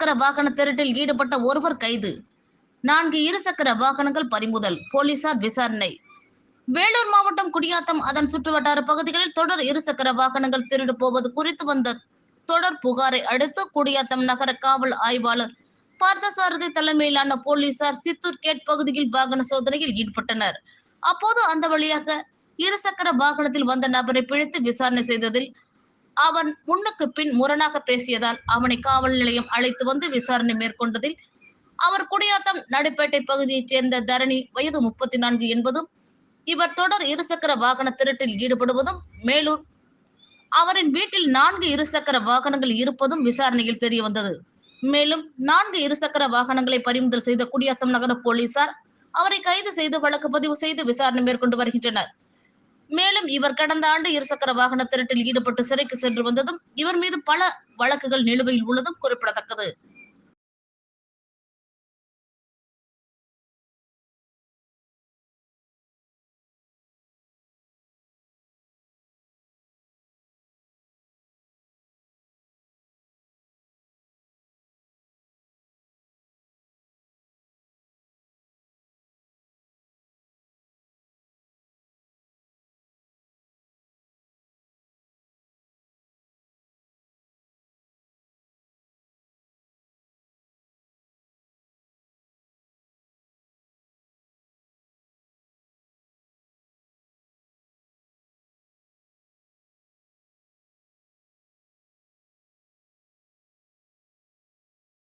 இருசக்கர வாகன திருட்டில் ஈடுபட்ட ஒருவர் கைது. நான்கு இருசக்கர வாகனங்கள் பறிமுதல் போலீசார் விசாரணை. வேலூர் மாவட்டம் குடியாத்தம் அதன் சுற்றுவட்டார பகுதிகளில் தொடர் இருசக்கர வாகனங்கள் திருடு போவது குறித்து வந்த தொடர் புகாரை அடுத்து குடியாத்தம் நகர காவல் ஆய்வாளர் பார்த்தசாரதி தலைமையிலான போலீசார் சித்தூர் கேட் பகுதியில் வாகன சோதனையில் ஈடுபட்டனர். அப்போது அந்த வழியாக இருசக்கர வாகனத்தில் வந்த நபரை பிழைத்து விசாரணை செய்ததில் அவன் முன்னுக்கு பின் முரணாக பேசியதால் அவனை காவல் நிலையம் அழைத்து வந்து விசாரணை மேற்கொண்டதில் அவர் குடியாத்தம் நடுப்பேட்டை பகுதியைச் சேர்ந்த தரணி வயது முப்பத்தி நான்கு என்பதும் இவர் தொடர் இருசக்கர வாகன திருட்டில் ஈடுபடுவதும் மேலூர் அவரின் வீட்டில் நான்கு இருசக்கர வாகனங்கள் இருப்பதும் விசாரணையில் தெரிய வந்தது மேலும் நான்கு இருசக்கர வாகனங்களை பறிமுதல் செய்த குடியாத்தம் நகர போலீசார் அவரை கைது செய்து வழக்கு பதிவு செய்து விசாரணை மேற்கொண்டு வருகின்றனர். மேலும் இவர் கடந்த ஆண்டு இருசக்கர வாகன திருட்டில் ஈடுபட்டு சிறைக்கு சென்று வந்ததும் இவர் மீது பல வழக்குகள் நிலுவையில் உள்ளதும் குறிப்பிடத்தக்கது.